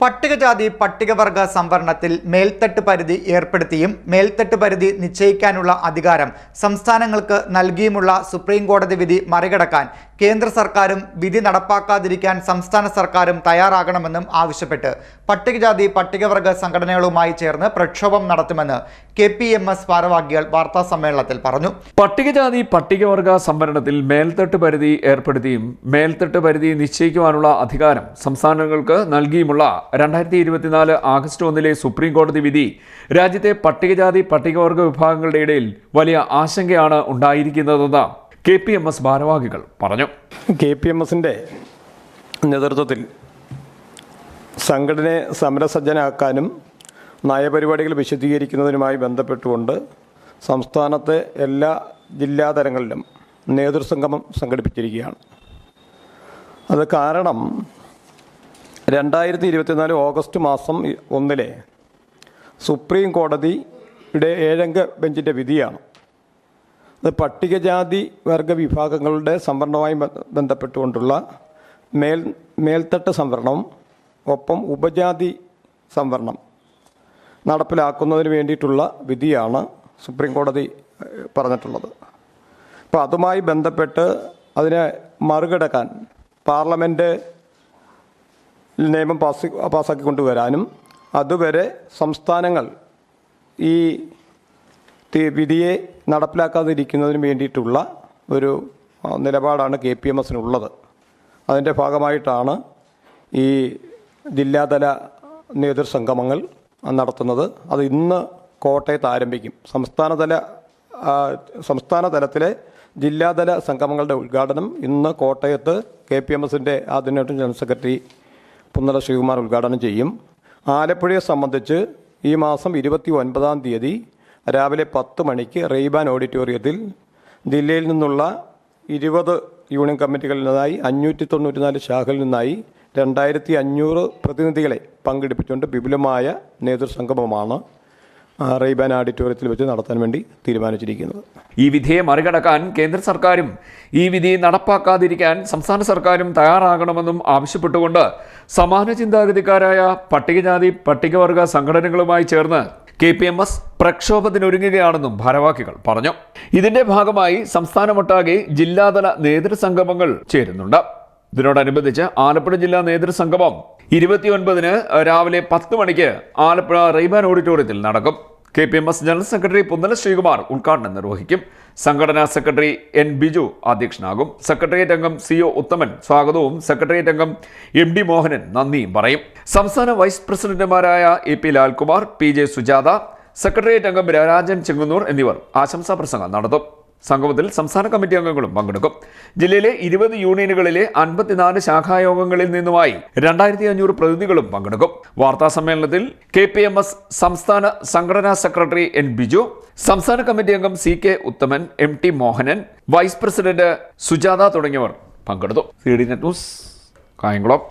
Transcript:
പട്ടികജാതി പട്ടികവർഗ സംവരണത്തിൽ മേൽത്തട്ട് പരിധി ഏർപ്പെടുത്തിയും മേൽത്തട്ട് പരിധി നിശ്ചയിക്കാനുള്ള അധികാരം സംസ്ഥാനങ്ങൾക്ക് നൽകിയുമുള്ള സുപ്രീം കോടതി വിധി മറികടക്കാൻ കേന്ദ്ര സർക്കാരും വിധി നടപ്പാക്കാതിരിക്കാൻ സംസ്ഥാന സർക്കാരും തയ്യാറാകണമെന്നും ആവശ്യപ്പെട്ട് പട്ടികജാതി പട്ടികവർഗ സംഘടനകളുമായി ചേർന്ന് പ്രക്ഷോഭം നടത്തുമെന്ന് കെ പി എം എസ് ഭാരവാഹികൾ വാർത്താ സമ്മേളനത്തിൽ പറഞ്ഞു. പട്ടികജാതി പട്ടികവർഗ സംവരണത്തിൽ മേൽത്തട്ട് പരിധി ഏർപ്പെടുത്തിയും മേൽത്തട്ട് പരിധി നിശ്ചയിക്കുവാനുള്ള അധികാരം സംസ്ഥാനങ്ങൾക്ക് നൽകിയുമുള്ള രണ്ടായിരത്തി ഇരുപത്തിനാല് ആഗസ്റ്റ് ഒന്നിലെ സുപ്രീം കോടതി വിധി രാജ്യത്തെ പട്ടികജാതി പട്ടികവർഗ വിഭാഗങ്ങളുടെ ഇടയിൽ വലിയ ആശങ്കയാണ് ഉണ്ടായിരിക്കുന്നതെന്ന് കെ പി എം എസ് ഭാരവാഹികൾ പറഞ്ഞു. കെ പി എം എസിന്റെ നേതൃത്വത്തിൽ സംഘടനയെ സമരസജ്ജനാക്കാനും നയപരിപാടികൾ വിശദീകരിക്കുന്നതിനുമായി ബന്ധപ്പെട്ടുകൊണ്ട് സംസ്ഥാനത്തെ എല്ലാ ജില്ലാതലങ്ങളിലും നേതൃസംഗമം സംഘടിപ്പിച്ചിരിക്കുകയാണ്. അത് കാരണം രണ്ടായിരത്തി ഇരുപത്തിനാല് ഓഗസ്റ്റ് മാസം ഒന്നിലെ സുപ്രീം കോടതിയുടെ ഏഴംഗ ബെഞ്ചിന്റെ വിധിയാണ്. അത് പട്ടികജാതി വർഗ വിഭാഗങ്ങളുടെ സംവരണവുമായി ബന്ധപ്പെട്ടുകൊണ്ടുള്ള മേൽ മേൽത്തട്ട് സംവരണം ഒപ്പം ഉപജാതി സംവരണം നടപ്പിലാക്കുന്നതിന് വേണ്ടിയിട്ടുള്ള വിധിയാണ് സുപ്രീം കോടതി പറഞ്ഞിട്ടുള്ളത്. അപ്പോൾ അതുമായി ബന്ധപ്പെട്ട് അതിനെ മറികടക്കാൻ പാർലമെന്റ് നിയമം പാസ് പാസ്സാക്കി കൊണ്ടുവരാനും അതുവരെ സംസ്ഥാനങ്ങൾ ഈ വിധിയെ നടപ്പിലാക്കാതിരിക്കുന്നതിന് വേണ്ടിയിട്ടുള്ള ഒരു നിലപാടാണ് കെ പി എം എസിനുള്ളത്. അതിന്റെ ഭാഗമായിട്ടാണ് ഈ ജില്ലാതല നേതൃസംഗമങ്ങൾ നടത്തുന്നത്. അത് ഇന്ന് കോട്ടയത്ത് ആരംഭിക്കും. സംസ്ഥാനതല സംസ്ഥാന തലത്തിലെ ജില്ലാതല സംഗമങ്ങളുടെ ഉദ്ഘാടനം ഇന്ന് കോട്ടയത്ത് കെ പി എം എസിന്റെ ആദ്യമായിട്ട് ജനറൽ സെക്രട്ടറി പുന്നല ശ്രീകുമാർ ഉദ്ഘാടനം ചെയ്യും. ആലപ്പുഴയെ സംബന്ധിച്ച് ഈ മാസം ഇരുപത്തി ഒൻപതാം തീയതി രാവിലെ പത്ത് മണിക്ക് റെയ്ബാൻ ഓഡിറ്റോറിയത്തിൽ ജില്ലയിൽ നിന്നുള്ള ഇരുപത് യൂണിയൻ കമ്മിറ്റികളിൽ നിന്നായി അഞ്ഞൂറ്റി തൊണ്ണൂറ്റിനാല് ശാഖയിൽ നിന്നായി രണ്ടായിരത്തി അഞ്ഞൂറ് പ്രതിനിധികളെ പങ്കെടുപ്പിച്ചുകൊണ്ട് വിപുലമായ നേതൃസംഗമമാണ്. റെയ്ബാൻ ഓഡിറ്റോറിയത്തിൽ വെച്ച് നടത്താൻ വേണ്ടി തീരുമാനിച്ചിരിക്കുന്നത്. ഈ വിധിയെ മറികടക്കാൻ കേന്ദ്ര സർക്കാരും ഈ വിധി നടപ്പാക്കാതിരിക്കാൻ സംസ്ഥാന സർക്കാരും തയ്യാറാകണമെന്നും ആവശ്യപ്പെട്ടുകൊണ്ട് സമാന ചിന്താഗതിക്കാരായ പട്ടികജാതി പട്ടികവർഗ സംഘടനകളുമായി ചേർന്ന് കെ പി എം എസ് പ്രക്ഷോഭത്തിനൊരുങ്ങുകയാണെന്നും ഭാരവാഹികൾ പറഞ്ഞു. ഇതിന്റെ ഭാഗമായി സംസ്ഥാനമൊട്ടാകെ ജില്ലാതല നേതൃസംഗമങ്ങൾ ചേരുന്നുണ്ട്. ഇതിനോടനുബന്ധിച്ച് ആലപ്പുഴ ജില്ലാ നേതൃസംഗമം ഇരുപത്തിയൊൻപതിന് രാവിലെ പത്ത് മണിക്ക് ആലപ്പുഴ റെയ്ബാൻ ഓഡിറ്റോറിയത്തിൽ നടക്കും. K P M S general secretary Punnala Sreekumar ഉദ്ഘാടനം നിർവഹിക്കും. സംഘടനാ സെക്രട്ടറി എൻ ബിജു അധ്യക്ഷനാകും. സെക്രട്ടേറിയറ്റ് അംഗം സി ഒ ഉത്തമൻ സ്വാഗതവും സെക്രട്ടേറിയറ്റ് അംഗം എം ഡി മോഹനൻ നന്ദിയും പറയും. സംസ്ഥാന വൈസ് പ്രസിഡന്റുമാരായ A P Lalkumar P J Sujatha secretariat അംഗം രാജൻ ചെങ്ങന്നൂർ എന്നിവർ ആശംസാ പ്രസംഗം നടത്തും. സംഗമത്തിൽ സംസ്ഥാന കമ്മിറ്റി അംഗങ്ങളും പങ്കെടുക്കും. ജില്ലയിലെ ഇരുപത് യൂണിയനുകളിലെ അൻപത്തിനാല് ശാഖായോഗങ്ങളിൽ നിന്നുമായി രണ്ടായിരത്തി അഞ്ഞൂറ് പ്രതിനിധികളും പങ്കെടുക്കും. വാർത്താ സമ്മേളനത്തിൽ കെ പി എം എസ് സംസ്ഥാന സംഘടനാ സെക്രട്ടറി എൻ ബിജു സംസ്ഥാന കമ്മിറ്റി അംഗം C K Uthaman M T Mohanan vice president Sujatha തുടങ്ങിയവർ പങ്കെടുത്തു. C D net news Kayamkulam.